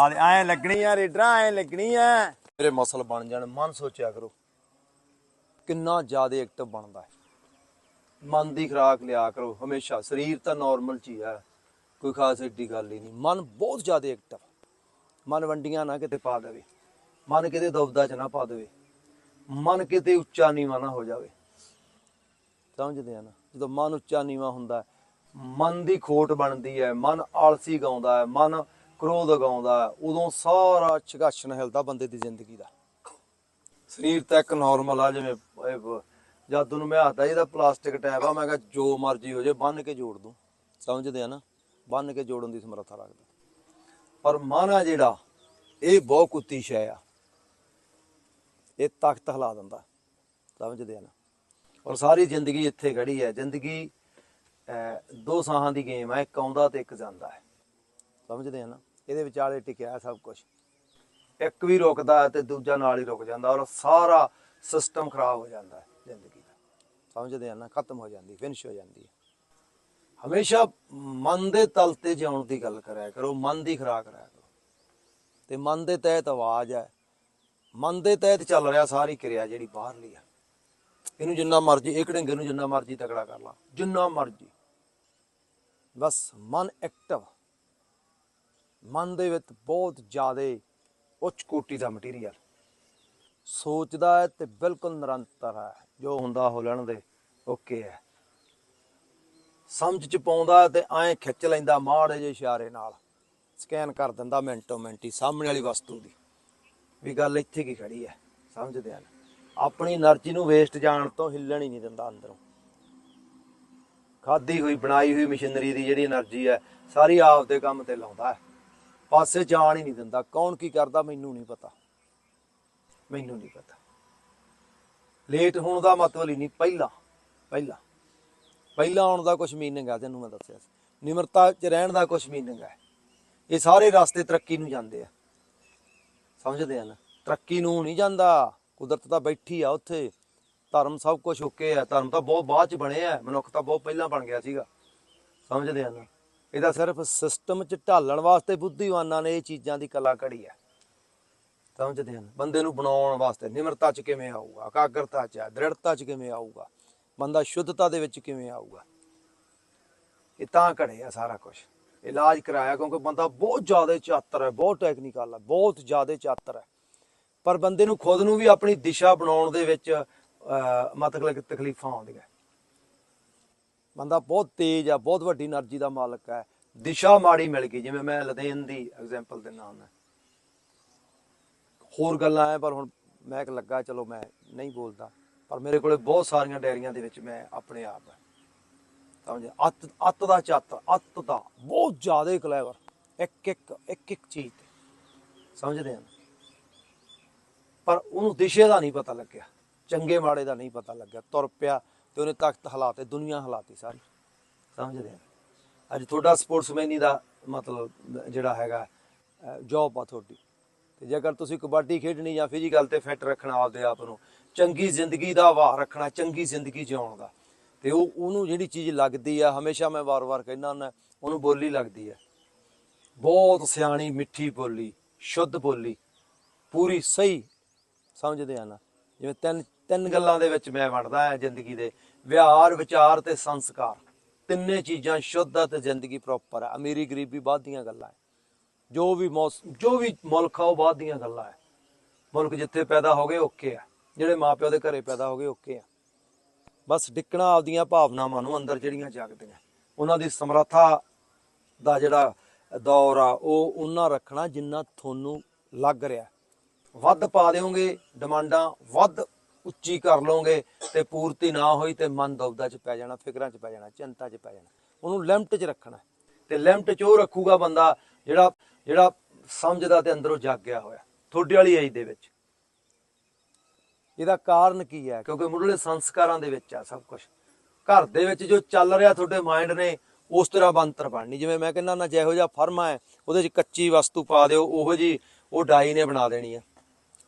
ਹਾਲੇ ਐ ਲੱਗਣੀ ਆ, ਰੇਡਰਾਂ ਐ ਲੱਗਣੀ ਆ। ਮੇਰੇ ਮਸਲ ਬਣ ਜਾਣ, ਮਨ ਸੋਚਿਆ ਕਰੋ। ਕਿੰਨਾ ਜ਼ਿਆਦਾ ਐਕਟਿਵ ਬਣਦਾ ਹੈ। ਮਨ ਦੀ ਖੁਰਾਕ ਲਿਆ ਕਰੋ, ਹਮੇਸ਼ਾ। ਸਰੀਰ ਤਾਂ ਨਾਰਮਲ ਚ ਹੀ ਹੈ। ਕੋਈ ਖਾਸ ਏਡੀ ਗੱਲ ਹੀ ਨਹੀਂ। ਮਨ ਬਹੁਤ ਜ਼ਿਆਦਾ ਐਕਟਿਵ ਮਨ ਵੰਡੀਆਂ ਨਾ ਕਿਤੇ ਪਾ ਦੇਵੇ। ਮਨ ਕਿਤੇ ਦੁਬਦਾ ਚ ਨਾ ਪਾ ਦੇਵੇ। ਮਨ ਕਿਤੇ ਉੱਚਾ ਨੀਵਾਂ ਨਾ ਹੋ ਜਾਵੇ। ਸਮਝਦੇ ਆ ਨਾ? ਜਦੋਂ ਮਨ ਉੱਚਾ ਨੀਵਾਂ ਹੁੰਦਾ ਮਨ ਦੀ ਖੋਟ ਬਣਦੀ ਹੈ, ਮਨ ਆਲਸੀ ਗਾਉਂਦਾ ਹੈ, ਮਨ ਕ੍ਰੋਧ ਗਾਉਂਦਾ ਉਦੋਂ ਸਾਰਾ ਝਗਾਛਣ ਹਿਲਦਾ ਬੰਦੇ ਦੀ ਜ਼ਿੰਦਗੀ ਦਾ। ਸਰੀਰ ਤਾਂ ਇੱਕ ਨਾਰਮਲ ਆ, ਜਿਵੇਂ ਇਹ ਨੂੰ ਮੈਂ ਹੱਥਦਾ ਇਹਦਾ ਪਲਾਸਟਿਕ ਟੈਪ ਆ, ਮੈਂ ਕਿਹਾ ਜੋ ਮਰਜ਼ੀ ਹੋ ਜੇ ਬੰਨ ਕੇ ਜੋੜ ਦੂੰ। ਸਮਝਦੇ ਆ ਨਾ? ਬੰਨ ਕੇ ਜੋੜਨ ਦੀ ਸਮਰੱਥਾ ਰੱਖਦਾ। ਪਰ ਮਨ ਆ ਜਿਹੜਾ, ਇਹ ਬਹੁਤ ਕੁੱਤੀ ਸ਼ੈ ਆ। ਇਹ ਤਖਤ ਹਿਲਾ ਦਿੰਦਾ। ਸਮਝਦੇ ਆ ਨਾ? ਔਰ ਸਾਰੀ ਜ਼ਿੰਦਗੀ ਇੱਥੇ ਖੜੀ ਹੈ। ਜ਼ਿੰਦਗੀ ਦੋ ਸਾਹਾਂ ਦੀ ਗੇਮ ਹੈ ਇੱਕ ਆਉਂਦਾ ਤੇ ਇੱਕ ਜਾਂਦਾ ਹੈ। ਸਮਝਦੇ ਆ ਨਾ? ਇਹਦੇ ਵਿਚਾਲੇ ਟਿਕਿਆ ਸਭ ਕੁਝ ਇੱਕ ਵੀ ਰੁਕਦਾ ਤੇ ਦੂਜਾ ਨਾਲ ਹੀ ਰੁਕ ਜਾਂਦਾ ਔਰ ਸਾਰਾ ਸਿਸਟਮ ਖਰਾਬ ਹੋ ਜਾਂਦਾ ਹੈ ਜ਼ਿੰਦਗੀ ਦਾ। ਸਮਝਦੇ ਆ ਨਾ? ਖਤਮ ਹੋ ਜਾਂਦੀ ਫਿਨਿਸ਼ ਹੋ ਜਾਂਦੀ ਹੈ। ਹਮੇਸ਼ਾ ਮਨ ਦੇ ਤਲ ਤੇ ਜਿਉਣ ਦੀ ਗੱਲ ਕਰਿਆ ਕਰੋ, ਮਨ ਦੀ ਖੁਰਾਕ ਕਰਿਆ ਕਰੋ। ਤੇ ਮਨ ਦੇ ਤਹਿਤ ਆਵਾਜ਼ ਹੈ। ਮਨ ਦੇ ਤਹਿਤ ਚੱਲ ਰਿਹਾ, ਸਾਰੀ ਕਿਰਿਆ ਜਿਹੜੀ ਬਾਹਰਲੀ ਆ। ਇਹਨੂੰ ਜਿੰਨਾ ਮਰਜ਼ੀ ਇੱਕ ਢੰਗੇ ਨੂੰ ਜਿੰਨਾ ਮਰਜ਼ੀ ਤਕੜਾ ਕਰ ਲਾ, ਜਿੰਨਾ ਮਰਜ਼ੀ। ਬਸ ਮਨ ਐਕਟਿਵ ਮਨ ਦੇ ਵਿੱਚ ਬਹੁਤ ਜ਼ਿਆਦਾ ਉੱਚ ਕੋਟੀ ਦਾ ਮਟੀਰੀਅਲ ਸੋਚਦਾ ਹੈ ਤੇ ਬਿਲਕੁਲ ਨਿਰੰਤਰ ਹੈ। ਜੋ ਹੁੰਦਾ ਹੋ ਲੈਣ ਦੇ, ਓਕੇ ਹੈ। ਸਮਝ ਚ ਪਾਉਂਦਾ ਤੇ ਐਂ ਖਿੱਚ ਲੈਂਦਾ ਮਾੜੇ ਜਿਹੇ ਇਸ਼ਾਰੇ ਨਾਲ। ਸਕੈਨ ਕਰ ਦਿੰਦਾ ਮਿੰਟੋ ਮਿੰਟੀ ਸਾਹਮਣੇ ਵਾਲੀ ਵਸਤੂ ਦੀ। ਵੀ ਗੱਲ ਇੱਥੇ ਕੀ ਖੜੀ ਹੈ? ਸਮਝਦੇ ਹਨ। ਆਪਣੀ એનર્ਜੀ ਨੂੰ ਵੇਸਟ ਜਾਣ ਤੋਂ ਹਿੱਲਣ ਹੀ ਨਹੀਂ ਦਿੰਦਾ ਅੰਦਰੋਂ। ਖਾਦੀ ਹੋਈ, ਬਣਾਈ ਹੋਈ ਮਸ਼ੀਨਰੀ ਦੀ ਜਿਹੜੀ એનર્ਜੀ ਹੈ, ਸਾਰੀ ਆਪ ਦੇ ਕੰਮ ਤੇ ਲਾਉਂਦਾ ਹੈ। ਪਾਸੇ ਜਾਣ ਹੀ ਨਹੀਂ ਦਿੰਦਾ। ਕੌਣ ਕੀ ਕਰਦਾ ਮੈਨੂੰ ਨਹੀਂ ਪਤਾ। ਮੈਨੂੰ ਨਹੀਂ ਪਤਾ। ਲੇਟ ਹੋਣ ਦਾ ਮਤਲਬ ਹੀ ਨਹੀਂ। ਪਹਿਲਾਂ ਪਹਿਲਾਂ ਪਹਿਲਾਂ ਆਉਣ ਦਾ ਕੁਝ ਮੀਨਿੰਗ ਆ ਤੈਨੂੰ ਮੈਂ ਦੱਸਿਆ ਸੀ। ਨਿਮਰਤਾ 'ਚ ਰਹਿਣ ਦਾ ਕੁਝ ਮੀਨਿੰਗ ਹੈ। ਇਹ ਸਾਰੇ ਰਸਤੇ ਤਰੱਕੀ ਨੂੰ ਜਾਂਦੇ ਆ। ਸਮਝਦੇ ਆ ਨਾ? ਤਰੱਕੀ ਨੂੰ ਨਹੀਂ ਜਾਂਦਾ। ਕੁਦਰਤ ਤਾਂ ਬੈਠੀ ਆ ਉੱਥੇ। ਧਰਮ ਸਭ ਕੁਝ ਓਕੇ ਆ। ਧਰਮ ਤਾਂ ਬਹੁਤ ਬਾਅਦ ਚ ਬਣੇ ਆ। ਮਨੁੱਖ ਤਾਂ ਬਹੁਤ ਪਹਿਲਾਂ ਬਣ ਗਿਆ ਸੀਗਾ। ਸਮਝਦੇ ਆ ਨਾ? ਇਹਦਾ ਸਿਰਫ ਸਿਸਟਮ ਚ ਢਾਲਣ ਵਾਸਤੇ ਬੁੱਧੀਵਾਨਾਂ ਨੇ ਇਹ ਚੀਜ਼ਾਂ ਦੀ ਕਲਾ ਕੜੀ ਹੈ। ਸਮਝਦੇ ਹਨ? ਬੰਦੇ ਨੂੰ ਬਣਾਉਣ ਵਾਸਤੇ ਨਿਮਰਤਾ ਚ ਕਿਵੇਂ ਆਊਗਾ? ਇਕਾਗਰਤਾ ਚ ਦ੍ਰਿੜਤਾ ਚ ਕਿਵੇਂ ਆਊਗਾ? ਬੰਦਾ ਸ਼ੁੱਧਤਾ ਦੇ ਵਿੱਚ ਕਿਵੇਂ ਆਊਗਾ? ਇਹ ਤਾਂ ਘੜੇ ਆ ਸਾਰਾ ਕੁਝ ਇਲਾਜ ਕਰਾਇਆ ਕਿਉਂਕਿ ਬੰਦਾ ਬਹੁਤ ਜ਼ਿਆਦਾ ਚਾਤਰ ਹੈ ਬਹੁਤ ਟੈਕਨੀਕਲ ਹੈ ਬਹੁਤ ਜ਼ਿਆਦਾ ਚਾਤਰ ਹੈ। ਪਰ ਬੰਦੇ ਨੂੰ ਖੁਦ ਨੂੰ ਵੀ ਆਪਣੀ ਦਿਸ਼ਾ ਬਣਾਉਣ ਦੇ ਵਿੱਚ ਅਹ, ਮਤਲਬ ਤਕਲੀਫਾਂ ਆਉਂਦੀਆਂ। ਬੰਦਾ ਬਹੁਤ ਤੇਜ਼ ਆ ਬਹੁਤ ਵੱਡੀ એનર્ਜੀ ਦਾ ਮਾਲਕ ਹੈ ਦਿਸ਼ਾ ਮਾੜੀ ਮਿਲ ਗਈ ਜਿਵੇਂ ਮੈਂ ਲਦੇਨ ਦੀ ਐਗਜ਼ਾਮਪਲ ਦੇ ਨਾਮ ਹੈ ਹੋਰ ਗੱਲਾਂ ਆ ਪਰ ਹੁਣ ਮੈਂ ਇੱਕ ਲੱਗਾ ਚਲੋ ਮੈਂ ਨਹੀਂ ਬੋਲਦਾ। ਪਰ ਮੇਰੇ ਕੋਲੇ ਬਹੁਤ ਸਾਰੀਆਂ ਡੈਰੀਆਂ ਦੇ ਵਿੱਚ ਮੈਂ ਆਪਣੇ ਆਪ ਹੈ ਸਮਝ ਅੱਤ ਅੱਤ ਦਾ ਚਾਤਰ ਅੱਤ ਦਾ ਬਹੁਤ ਜ਼ਿਆਦਾ ਕਲੇਵਰ ਇੱਕ ਇੱਕ ਇੱਕ ਇੱਕ ਚੀਜ਼ ਤੇ। ਸਮਝਦੇ ਆ? ਪਰ ਉਹਨੂੰ ਦਿਸ਼ੇ ਦਾ ਨਹੀਂ ਪਤਾ ਲੱਗਿਆ ਚੰਗੇ ਮਾੜੇ ਦਾ ਨਹੀਂ ਪਤਾ ਲੱਗਿਆ। ਤੁਰ ਪਿਆ ਤੇ ਉਹਨੇ ਤਖਤ ਹਲਾਤੇ, ਦੁਨੀਆ ਹਲਾਤੀ ਸਾਰੀ। ਸਮਝਦੇ ਆ ਅੱਜ ਤੁਹਾਡਾ ਸਪੋਰਟਸਮੈਨੀ ਦਾ ਮਤਲਬ ਜਿਹੜਾ ਹੈਗਾ ਜੌਬ ਆ ਤੁਹਾਡੀ। ਤੇ ਜੇਕਰ ਤੁਸੀਂ ਕਬੱਡੀ ਖੇਡਣੀ ਜਾਂ ਫਿਜ਼ੀਕਲ ਤੇ ਫਿੱਟ ਰੱਖਣਾ ਆਪਦੇ ਆਪ ਨੂੰ, ਚੰਗੀ ਜ਼ਿੰਦਗੀ ਦਾ ਵਾਹ ਰੱਖਣਾ, ਚੰਗੀ ਜ਼ਿੰਦਗੀ ਜਿਉਣ ਦਾ, ਤੇ ਉਹ, ਉਹਨੂੰ ਜਿਹੜੀ ਚੀਜ਼ ਲੱਗਦੀ ਆ, ਹਮੇਸ਼ਾ ਮੈਂ ਵਾਰ-ਵਾਰ ਕਹਿੰਦਾ ਹੁੰਦਾ, ਉਹਨੂੰ ਬੋਲੀ ਲੱਗਦੀ ਆ। ਬਹੁਤ ਸਿਆਣੀ, ਮਿੱਠੀ ਬੋਲੀ, ਸ਼ੁੱਧ ਬੋਲੀ, ਪੂਰੀ ਸਹੀ, ਸਮਝਦੇ ਆ ਨਾ। ਜਿਵੇਂ ਤਿੰਨ ਤਿੰਨ ਗੱਲਾਂ ਦੇ ਵਿੱਚ ਮੈਂ ਵੜਦਾ ਹਾਂ ਜ਼ਿੰਦਗੀ ਦੇ। ਵਿਹਾਰ, ਵਿਚਾਰ ਤੇ ਸੰਸਕਾਰ। ਤਿੰਨੇ ਚੀਜ਼ਾਂ ਸ਼ੁੱਧ ਆ ਤੇ ਜ਼ਿੰਦਗੀ ਪ੍ਰੋਪਰ ਹੈ ਅਮੀਰੀ ਗਰੀਬੀ ਬਾਅਦ ਦੀਆਂ ਗੱਲਾਂ ਹੈ ਜੋ ਵੀ ਮੌਸ, ਜੋ ਵੀ ਮੁਲਕ ਆ, ਉਹ ਬਾਅਦ ਦੀਆਂ ਗੱਲਾਂ ਹੈ ਮੁਲਕ ਜਿੱਥੇ ਪੈਦਾ ਹੋ ਗਏ, ਓਕੇ ਆ। ਜਿਹੜੇ ਮਾਪਿਓ ਦੇ ਘਰੇ ਪੈਦਾ ਹੋ ਗਏ, ਓਕੇ ਆ। ਬਸ ਡਿੱਕਣਾ ਆਪਦੀਆਂ ਭਾਵਨਾਵਾਂ ਨੂੰ ਅੰਦਰ ਜਿਹੜੀਆਂ ਜਾਗਦੀਆਂ। ਉਹਨਾਂ ਦੀ ਸਮਰੱਥਾ ਦਾ ਜਿਹੜਾ ਦੌਰ ਆ, ਉਹ ਉਹਨਾਂ ਰੱਖਣਾ ਜਿੰਨਾ ਤੁਹਾਨੂੰ ਲੱਗ ਰਿਹਾ। ਵੱਧ ਪਾ ਦਿਓਗੇ, ਡਿਮਾਂਡਾਂ ਵੱਧ ਉੱਚੀ ਕਰ ਲਓਗੇ ਤੇ ਪੂਰਤੀ ਨਾ ਹੋਈ ਤੇ ਮਨ ਦੁਬਦਾ ਚ ਪੈ ਜਾਣਾ, ਫਿਕਰਾਂ ਚ ਪੈ ਜਾਣਾ, ਚਿੰਤਾ ਚ ਪੈ ਜਾਣਾ। ਉਹਨੂੰ ਲਿਮਟ ਚ ਰੱਖਣਾ ਤੇ ਲਿਮਟ ਚ ਉਹ ਰੱਖੂਗਾ ਬੰਦਾ ਜਿਹੜਾ ਜਿਹੜਾ ਸਮਝਦਾ ਤੇ ਅੰਦਰੋਂ ਜਾਗਿਆ ਹੋਇਆ, ਤੁਹਾਡੇ ਵਾਲੀ ਏਜ ਦੇ ਵਿੱਚ। ਇਹਦਾ ਕਾਰਨ ਕੀ ਹੈ? ਕਿਉਂਕਿ ਮੁੱਢਲੇ ਸੰਸਕਾਰਾਂ ਦੇ ਵਿੱਚ ਆ ਸਭ ਕੁਝ ਘਰ ਦੇ ਵਿੱਚ ਜੋ ਚੱਲ ਰਿਹਾ ਤੁਹਾਡੇ ਮਾਈਂਡ ਨੇ, ਉਸ ਤਰ੍ਹਾਂ ਬੰਤਰ ਬਣਨੀ। ਜਿਵੇਂ ਮੈਂ ਕਹਿੰਦਾ ਨਾ, ਜਿਹੋ ਜਿਹਾ ਫਰਮਾ ਹੈ, ਉਹਦੇ 'ਚ ਕੱਚੀ ਵਸਤੂ ਪਾ ਦਿਓ, ਉਹੋ ਜੀ ਉਹ ਡਾਈ ਨੇ ਬਣਾ ਦੇਣੀ ਆ।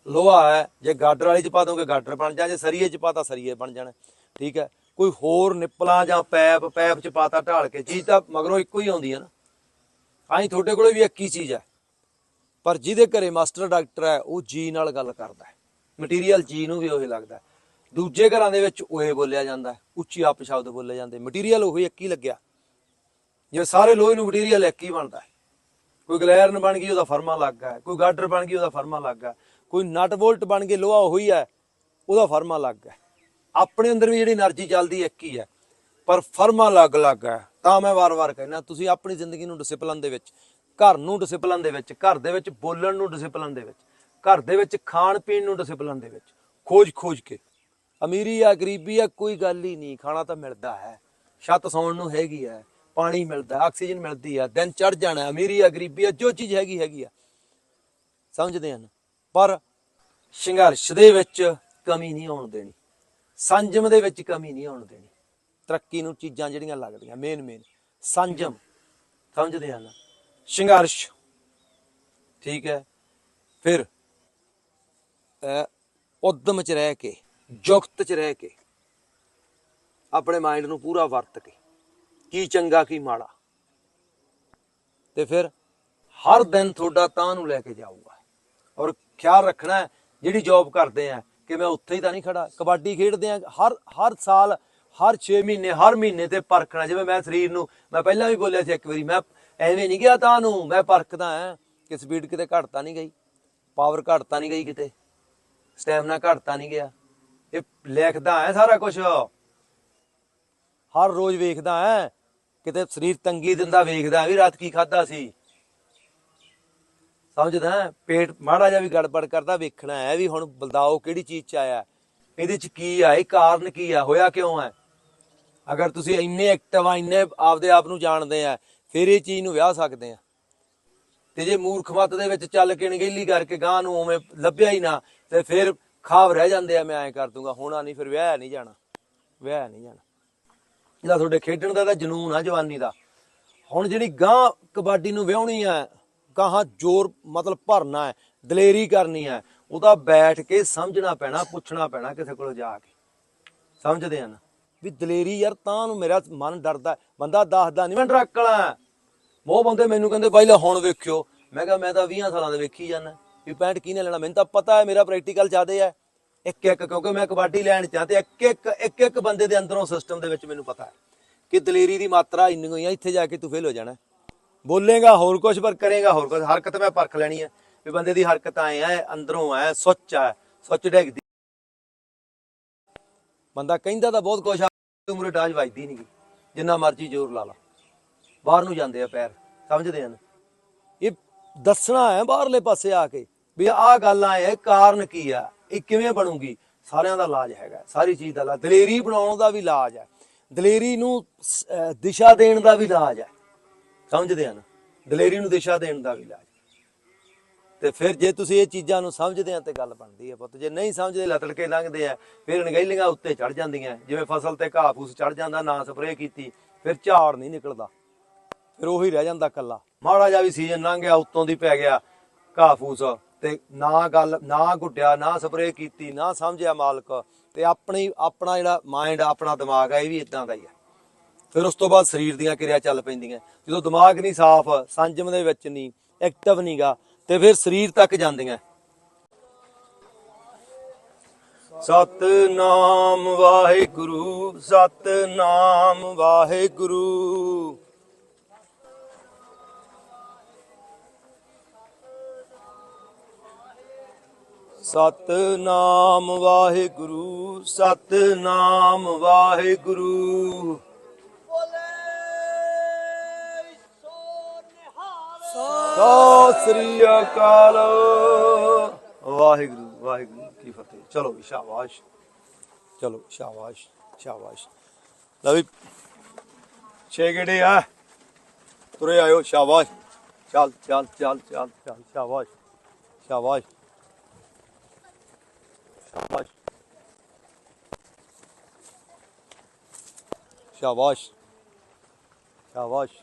ਲੋਹਾ ਹੈ, ਜੇ ਗਾਡਰ ਵਾਲੀ 'ਚ ਪਾ ਦੋਗੇ, ਗਾਡਰ ਬਣ ਜਾ ਜੇ ਸਰੀਏ 'ਚ ਪਾਤਾ, ਸਰੀਏ ਬਣ ਜਾਣਾ। ਠੀਕ ਹੈ? ਕੋਈ ਹੋਰ ਨਿੱਪਲਾਂ ਜਾਂ ਪੈਪ ਪੈਪ 'ਚ ਪਾਤਾ, ਢਾਲ ਕੇ, ਚੀਜ਼ ਤਾਂ ਮਗਰੋਂ ਇੱਕੋ ਹੀ ਆਉਂਦੀ ਹੈ ਨਾ। ਆਈ ਤੁਹਾਡੇ ਕੋਲੇ ਵੀ ਇੱਕ ਹੀ ਚੀਜ਼ ਹੈ। ਪਰ ਜਿਹਦੇ ਘਰੇ ਮਾਸਟਰ ਡਾਕਟਰ ਹੈ, ਉਹ ਜੀ ਨਾਲ ਗੱਲ ਕਰਦਾ ਹੈ। ਮਟੀਰੀਅਲ ਜੀ ਨੂੰ ਵੀ ਉਹੀ ਲੱਗਦਾ ਦੂਜੇ ਘਰਾਂ ਦੇ ਵਿੱਚ ਓਏ ਬੋਲਿਆ ਜਾਂਦਾ ਉੱਚੀ ਆਪ ਸ਼ਬਦ ਬੋਲੇ ਜਾਂਦੇ। ਮਟੀਰੀਅਲ ਉਹੀ ਇੱਕ ਹੀ ਲੱਗਿਆ। ਜੇ ਸਾਰੇ ਲੋਹੇ ਨੂੰ ਮਟੀਰੀਅਲ ਇੱਕ ਹੀ ਬਣਦਾ ਕੋਈ ਗਲੈਰਨ ਬਣ ਗਈ, ਉਹਦਾ ਫਰਮਾ ਲੱਗ ਗਿਆ ਕੋਈ ਗਾਡਰ ਬਣ ਗਈ, ਉਹਦਾ ਫਰਮਾ ਲੱਗ ਗਿਆ ਕੋਈ ਨਟ ਬੋਲਟ ਬਣ ਕੇ ਲੋਹਾ ਉਹੀ ਹੈ, ਉਹਦਾ ਫਰਮਾ ਲੱਗ ਹੈ ਆਪਣੇ ਅੰਦਰ ਵੀ ਜਿਹੜੀ એનર્ਜੀ ਚੱਲਦੀ ਇੱਕ ਹੀ ਹੈ, ਪਰ ਫਰਮਾ ਲੱਗ ਲੱਗ ਹੈ ਤਾਂ ਮੈਂ ਵਾਰ-ਵਾਰ ਕਹਿੰਦਾ, ਤੁਸੀਂ ਆਪਣੀ ਜ਼ਿੰਦਗੀ ਨੂੰ ਡਿਸਪਲਨ ਦੇ ਵਿੱਚ, ਘਰ ਨੂੰ ਡਿਸਪਲਨ ਦੇ ਵਿੱਚ, ਘਰ ਦੇ ਵਿੱਚ ਬੋਲਣ ਨੂੰ ਡਿਸਪਲਨ ਦੇ ਵਿੱਚ, ਘਰ ਦੇ ਵਿੱਚ ਖਾਣ ਪੀਣ ਨੂੰ ਡਿਸਪਲਨ ਦੇ ਵਿੱਚ, ਖੋਜ-ਖੋਜ ਕੇ। ਅਮੀਰੀ ਆ, ਗਰੀਬੀ ਆ, ਕੋਈ ਗੱਲ ਹੀ ਨਹੀਂ, ਖਾਣਾ ਤਾਂ ਮਿਲਦਾ ਹੈ। ਛੱਤ ਸੌਣ ਨੂੰ ਹੈਗੀ ਹੈ, ਪਾਣੀ ਮਿਲਦਾ, ਆਕਸੀਜਨ ਮਿਲਦੀ ਆ ਦਿਨ ਚੜ ਜਾਣਾ ਅਮੀਰੀ ਆ, ਗਰੀਬੀ ਆ, ਜੋ ਚੀਜ਼ ਹੈਗੀ ਹੈਗੀ ਆ। ਸਮਝਦੇ ਹਨ ਪਰ ਸੰਘਰਸ਼ ਦੇ ਵਿੱਚ ਕਮੀ ਨਹੀਂ ਆਉਣ ਦੇਣੀ। ਸੰਜਮ ਦੇ ਵਿੱਚ ਕਮੀ ਨਹੀਂ ਆਉਣ ਦੇਣੀ। ਤਰੱਕੀ ਨੂੰ ਚੀਜ਼ਾਂ ਜਿਹੜੀਆਂ ਲੱਗਦੀਆਂ ਮੇਨ ਮੇਨ ਸੰਜਮ ਸਮਝਦੇ ਹਨ ਸੰਘਰਸ਼ ਠੀਕ ਹੈ। ਫਿਰ ਅਹ, ਉਦਮ ਚ ਰਹਿ ਕੇ ਜੁਗਤ ਚ ਰਹਿ ਕੇ ਆਪਣੇ ਮਾਈਂਡ ਨੂੰ ਪੂਰਾ ਵਰਤ ਕੇ ਕੀ ਚੰਗਾ ਕੀ ਮਾੜਾ। ਤੇ ਫਿਰ ਹਰ ਦਿਨ ਤੁਹਾਡਾ ਤਾਂ ਨੂੰ ਲੈ ਕੇ ਜਾਊਗਾ। ਔਰ ਖਿਆਲ ਰੱਖਣਾ ਜਿਹੜੀ ਜੌਬ ਕਰਦੇ ਆ, ਕਿ ਮੈਂ ਉੱਥੇ ਹੀ ਤਾਂ ਨਹੀਂ ਖੜਾ ਕਬੱਡੀ ਖੇਡਦੇ ਆ, ਹਰ ਹਰ ਸਾਲ, ਹਰ 6 ਮਹੀਨੇ, ਹਰ ਮਹੀਨੇ ਤੇ ਪਰਖਣਾ, ਜਿਵੇਂ ਮੈਂ ਸਰੀਰ ਨੂੰ, ਮੈਂ ਪਹਿਲਾਂ ਵੀ ਬੋਲਿਆ ਸੀ ਇੱਕ ਵਾਰੀ, ਮੈਂ ਐਵੇਂ ਨਹੀਂ ਗਿਆ ਤਾਂ ਨੂੰ, ਮੈਂ ਪਰਖਦਾ ਆ ਕਿ ਸਪੀਡ ਕਿਤੇ ਘਟਤਾ ਨਹੀਂ ਗਈ। ਪਾਵਰ ਘਟਤਾ ਨਹੀਂ ਗਈ ਕਿਤੇ। ਸਟੈਮਨਾ ਘਟਤਾ ਨਹੀਂ ਗਿਆ। ਇਹ ਲਿਖਦਾ ਹੈ ਸਾਰਾ ਕੁਝ ਹਰ ਰੋਜ਼ ਵੇਖਦਾ ਹੈ ਕਿਤੇ ਸਰੀਰ ਤੰਗੀ ਦਿੰਦਾ, ਵੇਖਦਾ ਵੀ ਰਾਤ ਕੀ ਖਾਦਾ ਸੀ। ਸਮਝਦਾ ਪੇਟ ਮਾੜਾ ਜਿਹਾ ਵੀ ਗੜਬੜ ਕਰਦਾ, ਵੇਖਣਾ ਹੈ ਵੀ ਹੁਣ ਬਲਦਾਓ ਕਿਹੜੀ ਚੀਜ਼ ਚ ਆਇਆ। ਇਹਦੇ ਚ ਕੀ ਆ? ਇਹ ਕਾਰਨ ਕੀ ਆ? ਹੋਇਆ ਕਿਉਂ ਹੈ? ਅਗਰ ਤੁਸੀਂ ਇੰਨੇ ਐਕਟਿਵ ਆ, ਇੰਨੇ ਆਪਦੇ ਆਪ ਨੂੰ ਜਾਣਦੇ ਆ, ਫਿਰ ਇਹ ਚੀਜ਼ ਨੂੰ ਵਿਆਹ ਸਕਦੇ ਆ। ਤੇ ਜੇ ਮੂਰਖ ਮਤ ਦੇ ਵਿੱਚ ਚੱਲ ਕੇ ਅਣਗਹਿਲੀ ਕਰਕੇ ਗਾਂ ਨੂੰ ਉਵੇਂ ਲੱਭਿਆ ਹੀ ਨਾ, ਤੇ ਫਿਰ ਖਾਬ ਰਹਿ ਜਾਂਦੇ ਆ, ਮੈਂ ਐਂ ਕਰ ਦੂੰਗਾ, ਹੋਣਾ ਨਹੀਂ, ਫਿਰ ਵਿਆਹ ਨਹੀਂ ਜਾਣਾ। ਵਿਆਹ ਨਹੀਂ ਜਾਣਾ। ਇਹਦਾ ਤੁਹਾਡੇ ਖੇਡਣ ਦਾ ਤਾਂ ਜਨੂਨ ਆ, ਜਵਾਨੀ ਦਾ। ਹੁਣ ਜਿਹੜੀ ਗਾਂ ਕਬੱਡੀ ਨੂੰ ਵਿਆਹਣੀ ਆ ਗਾਹਾਂ ਜ਼ੋਰ ਮਤਲਬ ਭਰਨਾ ਹੈ, ਦਲੇਰੀ ਕਰਨੀ ਹੈ, ਉਹਦਾ ਬੈਠ ਕੇ ਸਮਝਣਾ ਪੈਣਾ, ਪੁੱਛਣਾ ਪੈਣਾ ਕਿਸੇ ਕੋਲ ਜਾ ਕੇ। ਸਮਝਦੇ ਆ ਨਾ? ਵੀ ਦਲੇਰੀ ਯਾਰ ਤਾਂ ਨੂੰ ਮੇਰਾ ਮਨ ਡਰਦਾ ਬੰਦਾ ਦੱਸਦਾ ਨਹੀਂ ਮੈਂ ਡਰਕਲਾ ਬਹੁਤ ਬੰਦੇ ਮੈਨੂੰ ਕਹਿੰਦੇ, ਬਾਈ ਲੈ ਹੁਣ ਵੇਖਿਓ। ਮੈਂ ਕਿਹਾ, ਮੈਂ ਤਾਂ 20 ਸਾਲਾਂ ਦੇ ਵੇਖੀ ਜਾਂਦਾ ਵੀ ਪੈਂਟ ਕਿਹਨੇ ਲੈਣਾ? ਮੈਨੂੰ ਤਾਂ ਪਤਾ ਹੈ ਮੇਰਾ ਪ੍ਰੈਕਟੀਕਲ ਜ਼ਿਆਦੇ ਹੈ। ਇੱਕ ਇੱਕ, ਕਿਉਂਕਿ ਮੈਂ ਕਬੱਡੀ ਲੈਣ ਚ ਤੇ ਇੱਕ ਇੱਕ ਇੱਕ ਇੱਕ ਬੰਦੇ ਦੇ ਅੰਦਰੋਂ ਸਿਸਟਮ ਦੇ ਵਿੱਚ ਮੈਨੂੰ ਪਤਾ ਹੈ ਕਿ ਦਲੇਰੀ ਦੀ ਮਾਤਰਾ ਇੰਨੀ ਹੋਈ ਆ, ਇੱਥੇ ਜਾ ਕੇ ਤੂੰ ਫੇਲ ਹੋ ਜਾਣਾ ਬੋਲੇਗਾ, ਹੋਰ ਕੁਝ ਪਰ ਕਰੇਗਾ ਹੋਰ ਕੁਝ ਹਰਕਤ ਮੈਂ ਪਰਖ ਲੈਣੀ ਹੈ ਵੀ ਬੰਦੇ ਦੀ ਹਰਕਤ ਆਏ ਆ ਅੰਦਰੋਂ ਆ ਸੁੱਚ ਆ ਸੁੱਚ ਡੈਗਦੀ। ਬੰਦਾ ਕਹਿੰਦਾ ਤਾਂ ਬਹੁਤ ਕੁਛ ਆ ਉਮਰੇ ਡਾਂਜ ਵੱਜਦੀ ਨਹੀਂ ਜਿੰਨਾ ਮਰਜ਼ੀ ਜ਼ੋਰ ਲਾ ਲਾ। ਬਾਹਰ ਨੂੰ ਜਾਂਦੇ ਆ ਪੈਰ, ਸਮਝਦੇ ਹਨ। ਇਹ ਦੱਸਣਾ ਹੈ ਬਾਹਰਲੇ ਪਾਸੇ ਆ ਕੇ ਵੀ ਆਹ ਗੱਲ ਆ ਕਾਰਨ ਕੀ ਆ, ਇਹ ਕਿਵੇਂ ਬਣੂਗੀ? ਸਾਰਿਆਂ ਦਾ ਇਲਾਜ ਹੈਗਾ, ਸਾਰੀ ਚੀਜ਼ ਦਾ ਇਲਾਜ ਦਲੇਰੀ ਬਣਾਉਣ ਦਾ ਵੀ ਇਲਾਜ ਹੈ। ਦਲੇਰੀ ਨੂੰ ਦਿਸ਼ਾ ਦੇਣ ਦਾ ਵੀ ਇਲਾਜ ਹੈ। ਸਮਝਦੇ ਹਨ, ਦਲੇਰੀ ਨੂੰ ਦਿਸ਼ਾ ਦੇਣ ਦਾ ਵੀ ਇਲਾਜ। ਤੇ ਫਿਰ ਜੇ ਤੁਸੀਂ ਇਹ ਚੀਜ਼ਾਂ ਨੂੰ ਸਮਝਦੇ ਆ ਤੇ ਗੱਲ ਬਣਦੀ ਹੈ ਪੁੱਤ। ਜੇ ਨਹੀਂ ਸਮਝਦੇ ਲਤੜ ਕੇ ਲੰਘਦੇ ਆ, ਫਿਰ ਅਣਗਹਿਲੀਆਂ ਉੱਤੇ ਚੜ ਜਾਂਦੀਆਂ। ਜਿਵੇਂ ਫਸਲ ਤੇ ਘਾਹ ਫੂਸ ਚੜ ਜਾਂਦਾ, ਨਾ ਸਪਰੇਅ ਕੀਤੀ, ਫਿਰ ਝਾੜ ਨਹੀਂ ਨਿਕਲਦਾ। ਫਿਰ ਉਹੀ ਰਹਿ ਜਾਂਦਾ ਕੱਲਾ ਮਾੜਾ ਜਿਹਾ ਵੀ ਸੀਜ਼ਨ ਲੰਘ ਗਿਆ, ਉੱਤੋਂ ਦੀ ਪੈ ਗਿਆ ਘਾਹ ਫੂਸ ਤੇ ਨਾ ਗੱਲ, ਨਾ ਗੁੱਡਿਆ ਨਾ ਸਪਰੇਅ ਕੀਤੀ, ਨਾ ਸਮਝਿਆ ਮਾਲਕ। ਤੇ ਆਪਣੀ, ਆਪਣਾ ਜਿਹੜਾ ਮਾਈਂਡ ਆਪਣਾ ਦਿਮਾਗ ਆ, ਇਹ ਵੀ ਇਦਾਂ ਦਾ ਹੀ ਹੈ ਫਿਰ ਉਸ ਤੋਂ ਬਾਅਦ ਸਰੀਰ ਦੀਆਂ ਕਿਰਿਆ ਚੱਲ ਪੈਂਦੀਆਂ। ਜਦੋਂ ਦਿਮਾਗ ਨਹੀਂ ਸਾਫ਼, ਸੰਜਮ ਦੇ ਵਿੱਚ ਨਹੀਂ ਐਕਟਿਵ ਨਹੀਂਗਾ, ਤੇ ਫਿਰ ਸਰੀਰ ਤੱਕ ਜਾਂਦੀਆਂ। ਸਤਨਾਮ ਵਾਹਿਗੁਰੂ ਸਤਨਾਮ ਵਾਹਿਗੁਰੂ। ਸਤਨਾਮ ਵਾਹਿਗੁਰੂ ਸਤਨਾਮ ਵਾਹਿਗੁਰੂ। ਸਤਿ ਸ੍ਰੀ ਅਕਾਲ। ਵਾਹਿਗੁਰੂ ਵਾਹਿਗੁਰੂ, ਕੀ ਫਤਿਹ। ਚਲੋ ਵੀ ਸ਼ਾਬਾਸ਼। ਚਲੋ, ਸ਼ਾਬਾਸ਼ ਸ਼ਾਬਾਸ਼। ਲੈ ਵੀ ਛੇ ਗੇੜੇ ਆ। ਤੁਰੇ ਆਇਓ, ਸ਼ਾਬਾਸ਼। ਚੱਲ ਚੱਲ ਚੱਲ ਚੱਲ ਚੱਲ, ਸ਼ਾਬਾਸ਼ ਸ਼ਾਬਾਸ਼। ਸ਼ਾਬਾਸ਼। ਸ਼ਾਬਾਸ਼। ਸ਼ਾਬਾਸ਼।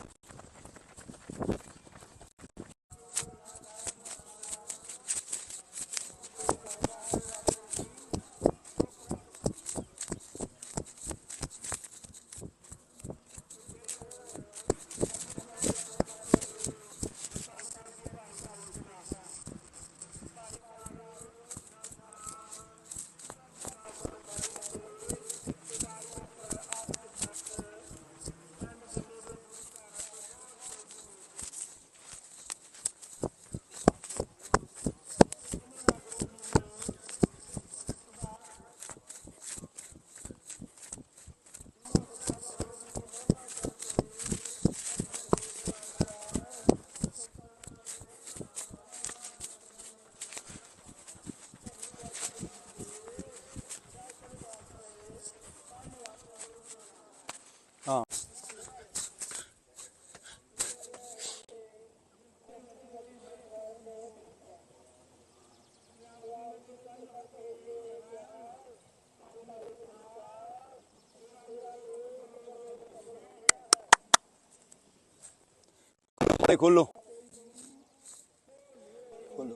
ਤੇ ਖੋਲੋ ਖੋਲੋ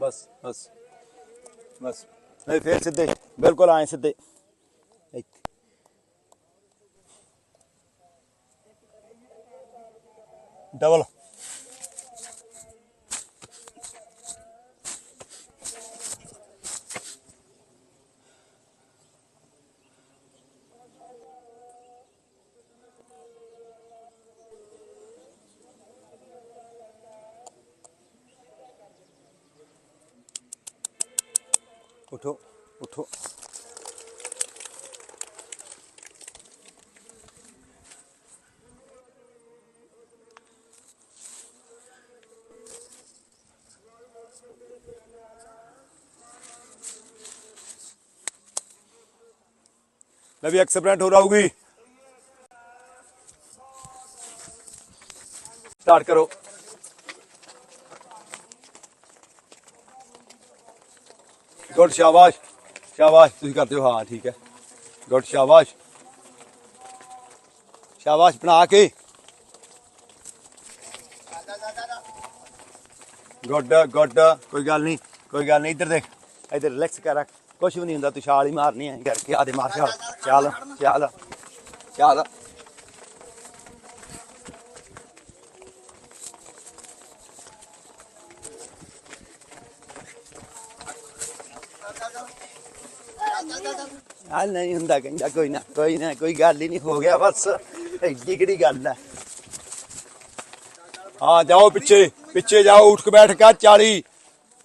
ਬਸ ਬਸ ਬਸ ਨਹੀਂ ਫੇਰ ਸਿੱਧੇ ਬਿਲਕੁਲ ਆਏ ਸਿੱਧੇ ਇੱਥੇ ਡਬਲ ਉਠੋ ਉਠੋ ਲੈ ਵੀ ਐਕਸਪ੍ਰੈਂਟ ਹੋ ਰਹੂਗੀ ਸਟਾਰਟ ਕਰੋ ਗੁੱਡ ਸ਼ਾਬਾਸ਼ ਸ਼ਾਬਾਸ਼ ਤੁਸੀਂ ਕਰਦੇ ਹੋ ਹਾਂ ਠੀਕ ਹੈ ਗੁੱਡ ਸ਼ਾਬਾਸ਼ ਸ਼ਾਬਾਸ਼ ਬਣਾ ਕੇ ਗੁੱਡ ਗੁੱਡ ਕੋਈ ਗੱਲ ਨਹੀਂ ਕੋਈ ਗੱਲ ਨਹੀਂ ਇੱਧਰ ਦੇਖ ਇੱਧਰ ਰਿਲੈਕਸ ਕਰ ਰੱਖ ਕੁਛ ਵੀ ਨਹੀਂ ਹੁੰਦਾ ਤੂੰ ਛਾਲ ਹੀ ਮਾਰਨੀ ਹੈ ਕਰਕੇ ਆਦੇ ਮਾਰ ਛਾਲ ਚੱਲ ਚੱਲ ਚੱਲ ਆ ਨਹੀਂ ਹੁੰਦਾ ਕਹਿੰਦਾ ਕੋਈ ਨਾ ਕੋਈ ਨਾ, ਕੋਈ ਗੱਲ ਹੀ ਨਹੀਂ, ਹੋ ਗਿਆ ਬਸ। ਐਡੀ ਕਿਹੜੀ ਗੱਲ ਹੈ ਹਾਂ, ਜਾਓ ਪਿੱਛੇ ਪਿੱਛੇ ਜਾਓ, ਉੱਠ ਕੇ ਬੈਠ ਕੇ 40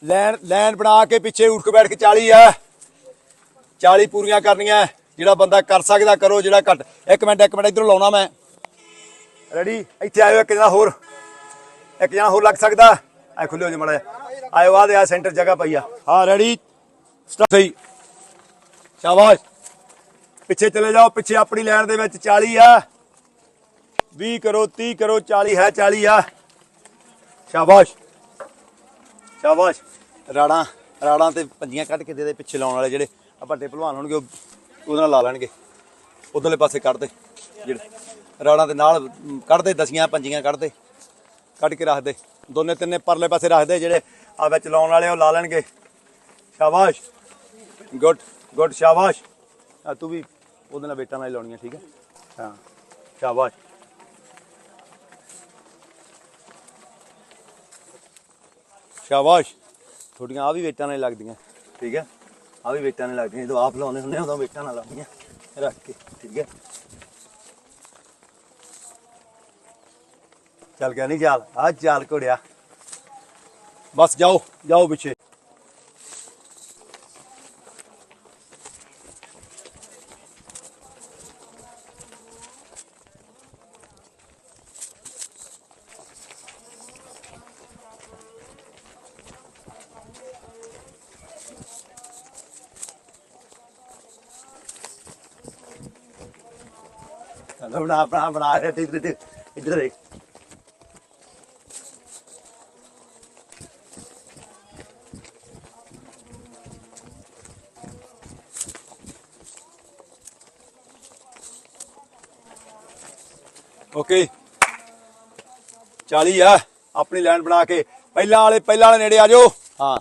ਲਾਈਨ ਲਾਈਨ ਬਣਾ ਕੇ ਪਿੱਛੇ ਉੱਠ ਕੇ ਬੈਠ ਕੇ 40 ਆ। 40 ਪੂਰੀਆਂ ਕਰਨੀਆਂ, ਜਿਹੜਾ ਬੰਦਾ ਕਰ ਸਕਦਾ ਕਰੋ, ਜਿਹੜਾ ਘੱਟ। ਇੱਕ ਮਿੰਟ ਇੱਕ ਮਿੰਟ, ਇਧਰੋਂ ਲਾਉਣਾ ਮੈਂ। ਰੈਡੀ ਇੱਥੇ ਆਇਓ ਇੱਕ ਜਣਾ ਹੋਰ। ਇੱਕ ਜਣਾ ਹੋਰ ਲੱਗ ਸਕਦਾ। ਐ ਖੁੱਲਿਓ ਜੀ ਮੜਾ ਆਇਓ ਆ ਦੇ ਆ ਸੈਂਟਰ ਜਗ੍ਹਾ ਪਈ ਆ। ਹਾਂ ਰੈਡੀ ਸਟਾਰਟ ਸਹੀ। ਸ਼ਾਬਾਸ਼। ਪਿੱਛੇ ਚਲੇ ਜਾਓ, ਪਿੱਛੇ ਆਪਣੀ ਲਾਈਨ ਦੇ ਵਿੱਚ 40 ਆ। 20 ਕਰੋ 30 ਕਰੋ 40 ਹੈ 40 ਆ। ਸ਼ਾਬਾਸ਼। ਸ਼ਾਬਾਸ਼। ਰਾੜਾਂ ਰਾੜਾਂ ਤੇ ਪੰਜੀਆਂ ਕੱਢ ਕੇ ਦੇ ਦੇ ਪਿੱਛੇ ਲਾਉਣ ਵਾਲੇ ਜਿਹੜੇ ਆ ਵੱਡੇ ਭਲਵਾਨ ਹੋਣਗੇ, ਉਹ ਉਹਦੇ ਨਾਲ ਲਾ ਲੈਣਗੇ। ਉਧਰਲੇ ਪਾਸੇ ਕੱਢਦੇ ਜਿਹੜੇ ਰਾੜਾਂ ਦੇ ਨਾਲ ਕੱਢਦੇ ਦਸੀਆਂ, ਪੰਜੀਆਂ ਕੱਢਦੇ ਕੱਢ ਕੇ ਰੱਖਦੇ ਦੋਨੇ ਤਿੰਨੇ ਪਰਲੇ ਪਾਸੇ ਰੱਖਦੇ ਜਿਹੜੇ ਆ ਵਿੱਚ ਲਾਉਣ ਵਾਲੇ, ਉਹ ਲਾ ਲੈਣਗੇ। ਸ਼ਾਬਾਸ਼। ਗੁੱਡ। ਗੁੱਡ ਸ਼ਾਬਾਸ਼ ਆ ਤੂੰ ਵੀ ਉਹਦੇ ਨਾਲ ਬੇਟਾ ਨਾਲ ਹੀ ਲਾਉਣੀ ਹੈ ਠੀਕ ਹੈ ਹਾਂ ਸ਼ਾਬਾਸ਼ ਸ਼ਾਬਾਸ਼ ਤੁਹਾਡੀਆਂ ਆ ਵੀ ਵੇਟਾਂ ਨਾਲ ਹੀ ਲੱਗਦੀਆਂ ਠੀਕ ਹੈ ਆ ਵੀ ਵੇਟਾਂ ਨਾਲ ਲੱਗਦੀਆਂ ਜਦੋਂ ਆਪ ਲਾਉਂਦੇ ਹੁੰਦੇ ਆ, ਉਦੋਂ ਵੇਟਾਂ ਨਾਲ ਲਾਉਂਦੀਆਂ ਰੱਖ ਕੇ ਠੀਕ ਹੈ ਚੱਲ ਗਿਆ ਨਹੀਂ ਚੱਲ ਆ ਚੱਲ ਘੋੜਿਆ ਬਸ ਜਾਓ ਜਾਓ ਪਿੱਛੇ ਬਣਾ ਬਣਾ ਬਣਾ ਰਿਹਾ ਇੱਧਰ ਇੱਧਰ ਇੱਧਰ ਦੇਖ। ਓਕੇ। 40 ਆ ਆਪਣੀ ਲਾਈਨ ਬਣਾ ਕੇ। ਪਹਿਲਾਂ ਵਾਲੇ ਪਹਿਲਾਂ ਵਾਲੇ ਨੇੜੇ ਆ ਜਾਓ। ਹਾਂ।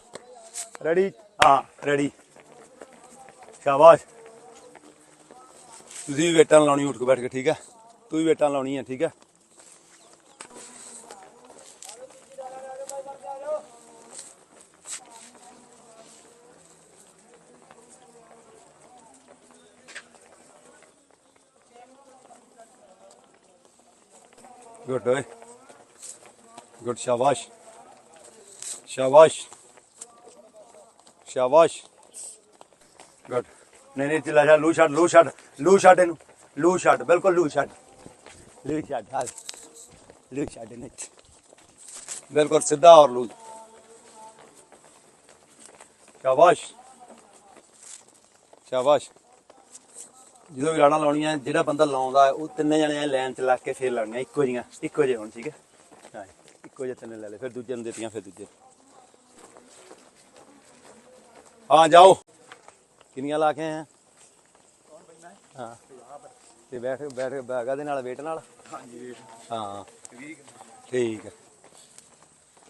ਰੈਡੀ ਹਾਂ ਰੈਡੀ ਸ਼ਾਬਾਸ਼। ਤੁਸੀਂ ਵੀ ਵੇਟਾਂ ਲਾਉਣੀ ਉੱਠ ਕੇ ਬੈਠ ਕੇ, ਠੀਕ ਹੈ? ਤੂੰ ਵੀ ਵੇਟਾਂ ਲਾਉਣੀ ਹੈ ਠੀਕ ਹੈ? ਗੁੱਡ ਓਏ ਗੁੱਡ ਸ਼ਾਬਾਸ਼ ਸ਼ਾਬਾਸ਼ ਸ਼ਾਬਾਸ਼ ਗੁੱਡ ਨਹੀਂ ਨਹੀਂ ਚਲਾ ਜਾ ਲੂ ਛੱਡ ਲੂ ਛੱਡ ਲੂ ਛੱਡ ਇਹਨੂੰ, ਲੂ ਛੱਡ, ਬਿਲਕੁਲ ਲੂ ਛੱਡ। ਲੂ ਛੱਡ, ਹਾਂ। ਲੂ ਛੱਡ ਇਹਨੂੰ ਬਿਲਕੁਲ ਸਿੱਧਾ ਔਰ ਲੂ। ਸ਼ਾਬਾਸ਼। ਸ਼ਾਬਾਸ਼। ਜਦੋਂ ਵੀ ਰਾਣਾ ਲਾਉਣੀਆਂ, ਜਿਹੜਾ ਬੰਦਾ ਲਾਉਂਦਾ ਉਹ ਤਿੰਨੇ ਜਣੇ ਲਾਈਨ ਚ ਲੱਗ ਕੇ ਫੇਰ ਲਾਉਣੀਆਂ, ਇੱਕੋ ਜੀਆਂ ਇੱਕੋ ਜਿਹੇ ਹੋਣ, ਠੀਕ ਹੈ? ਹਾਂ, ਇੱਕੋ ਜਿਹੇ ਤਿੰਨੇ ਲੈ ਲੈ ਫਿਰ ਦੂਜੇ ਨੂੰ ਦਿੱਤੀਆਂ, ਫਿਰ ਦੂਜੇ। ਹਾਂ, ਜਾਓ। ਕਿੰਨੀਆਂ ਲਾ ਕੇ ਆਏ ਆ? ਹਾਂ। ਤੇ ਬੈਠ ਬੈਠ ਬੈਗਾ ਦੇ ਨਾਲ ਵੇਟ ਨਾਲ? ਹਾਂਜੀ ਹਾਂ। ਠੀਕ ਹੈ।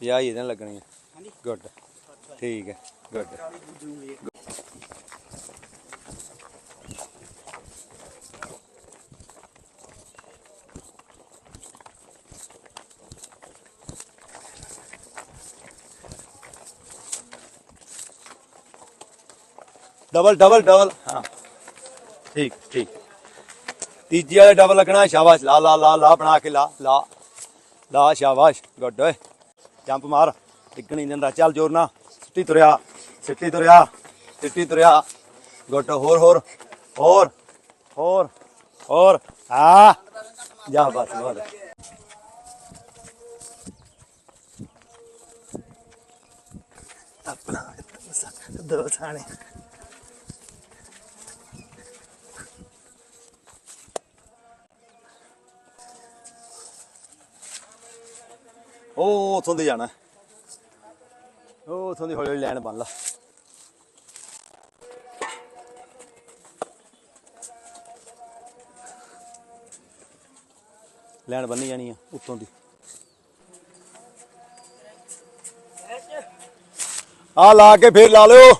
ਪੰਜਾਹ ਹੀ ਇਹਦੇ ਨਾਲ ਲੱਗਣੀਆਂ ਗੁੱਡ ਠੀਕ ਹੈ। ਗੁੱਡ ਡਬਲ ਡਬਲ ਡਬਲ ਹਾਂ। ਠੀਕ ਠੀਕ। ਤੀਜੀ ਵਾਲੇ ਡਬਲ ਲੱਗਣਾ, ਸ਼ਾਬਾਸ਼। ਲਾ ਲਾ ਲਾ ਲਾ, ਬਣਾ ਕੇ ਲਾ ਲਾ। ਲਾ, ਸ਼ਾਬਾਸ਼। ਗੁੱਡ ਓਏ। ਜੰਪ ਮਾਰ। ਡਿੱਗਣ ਨਹੀਂ ਚੱਲ ਜੋਰ ਨਾ ਸਿੱਟੀ ਤੁਰਿਆ। ਸਿੱਟੀ ਤੁਰਿਆ। ਸਿੱਟੀ ਤੁਰਿਆ। ਗੁੱਡ ਹੋਰ ਹੋਰ। ਹੋਰ। ਹੋਰ। ਹੋਰ। ਆ ਜਾ ਬਸ ਬਹੁਤ ਆਪਣਾ ਦੋ ਥਾਣੇ ਉਹ ਉਥੋਂ ਦੇ ਜਾਣਾ ਉਹ ਉਥੋਂ ਦੀ ਹੌਲੀ ਹੌਲੀ ਲੈਣ ਬੰਨ ਲਾ ਲੈਣ ਬੰਨੀ ਜਾਣੀ ਆ ਉੱਤੋਂ ਦੀ ਆ ਲਾ ਕੇ ਫੇਰ ਲਾ ਲਿਓ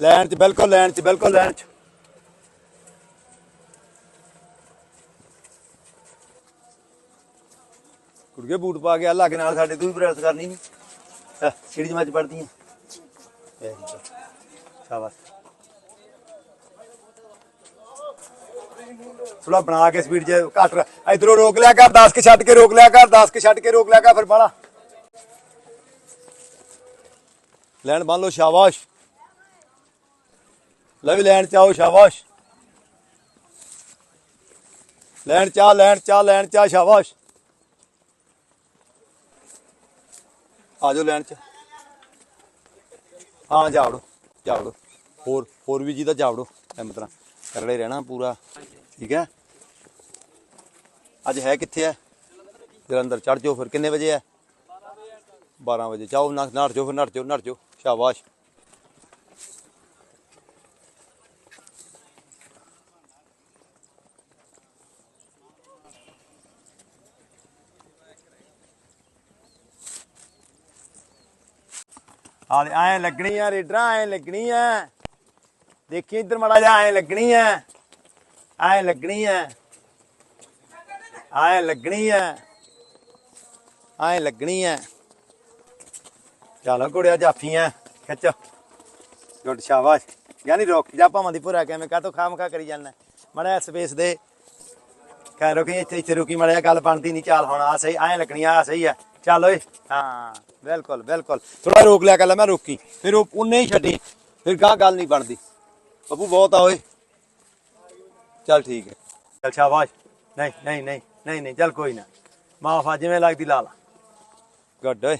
ਲੈਣ ਚ ਬਿਲਕੁਲ ਲੈਣ ਚ ਬਿਲਕੁਲ ਲੈਣ ਚ ਕੁੜੀਏ ਬੂਟ ਪਾ ਕੇ ਆ, ਲਾਗੇ ਨਾਲ ਸਾਡੇ ਤੂੰ ਵੀ ਪ੍ਰੈਸ ਕਰਨੀ ਨਹੀਂ ਸਿੜੀ ਜਮਾਚ ਪੜਦੀ ਆ। ਵੈਰੀ ਗੁੱਡ ਸ਼ਾਬਾਸ਼। ਥੋੜਾ ਬਣਾ ਕੇ ਸਪੀਡ ਚ ਘੱਟ ਇਧਰੋਂ ਰੋਕ ਲਿਆ ਕਰ 10 ਕੇ ਛੱਡ ਕੇ ਰੋਕ ਲਿਆ ਕਰ 10 ਕੇ ਛੱਡ ਕੇ ਰੋਕ ਲਿਆ ਕਰ ਫਿਰ ਬਾਲਾ ਲੈਣ ਬੰਨ ਲਓ, ਸ਼ਾਬਾਸ਼। ਲੈ ਵੀ ਲੈਣ ਚ ਆਓ, ਸ਼ਾਬਾਸ਼। ਲੈਣ ਚਾ ਲੈਣ ਚਾ ਲੈਣ ਚਾ ਸ਼ਾਬਾਸ਼। ਆਜੋ ਲੈਣ ਚ। ਹਾਂ, ਜਾਵੜੋ ਜਾਵੜੋ। ਹੋਰ ਹੋਰ ਵੀ ਜੀ ਦਾ ਜਾਵੜੋ ਐਮ ਤਰ੍ਹਾਂ ਕਰੜੇ ਰਹਿਣਾ ਪੂਰਾ। ਠੀਕ ਹੈ? ਅੱਜ ਹੈ ਕਿੱਥੇ ਹੈ? ਜਲੰਧਰ ਚੜ ਜਾਓ ਫਿਰ। ਕਿੰਨੇ ਵਜੇ ਹੈ? 12 ਵਜੇ। ਜਾਓ, ਨਾ, ਨੱਠ ਜਾਓ ਫਿਰ, ਨੱਠ ਜਾਓ ਨੱਠ ਜਾਓ। ਸ਼ਾਬਾਸ਼। ਆ ਐ ਲੱਗਣੀ ਆ, ਰੇਡਰਾਂ ਐ ਲੱਗਣੀ ਆ। ਦੇਖੀ ਇੱਧਰ ਮੜਾ ਜਾ ਐ ਲੱਗਣੀ ਆ। ਐ ਲੱਗਣੀ ਆ। ਐ ਲੱਗਣੀ ਆ। ਐ ਲੱਗਣੀ ਆ। ਚੱਲ ਕੁੜਿਆ ਜਾਫੀਆਂ, ਖਿੱਚ। ਗੁੱਡ ਸ਼ਾਬਾਸ਼। ਯਾਨੀ ਰੁਕ ਜਾ, ਭਾਵਾਂ ਦੀ ਭੁਰਾ ਕਿਵੇਂ ਕਾਤੋਂ ਖਾਮ ਖਾ ਕਰੀ ਜਾਂਦਾ। ਮੜਾ ਸਪੇਸ ਦੇ। ਕਹਿ ਰੁਕੀ, ਇੱਥੇ ਇੱਥੇ ਰੁਕੀ ਮੜਿਆ ਗੱਲ ਬਣਦੀ ਨਹੀਂ ਚਾਲ ਹੁਣ ਆ ਸਹੀ, ਐ ਲੱਗਣੀ ਆ ਸਹੀ ਆ। ਚੱਲ ਓਏ। ਹਾਂ। ਬਿਲਕੁਲ ਬਿਲਕੁਲ। ਥੋੜਾ ਰੋਕ ਲਿਆ ਕਰ ਲੈ, ਮੈਂ ਰੋਕੀ। ਫਿਰ ਉਹ ਉਹਨੇ ਹੀ ਛੱਡੀ। ਫਿਰ ਗਾਂ ਗੱਲ ਨਹੀਂ ਬਣਦੀ। ਬੱਬੂ, ਬਹੁਤ ਆ ਓਏ। ਚੱਲ ਠੀਕ ਹੈ। ਚੱਲ ਸ਼ਾਬਾਸ਼। ਨਹੀਂ ਨਹੀਂ ਨਹੀਂ ਨਹੀਂ ਨਹੀਂ, ਚੱਲ ਕੋਈ ਨਾ। ਮਾਫ ਆ, ਜਿਵੇਂ ਲੱਗਦੀ ਲਾ ਲਾ। ਗੁੱਡ ਓਏ।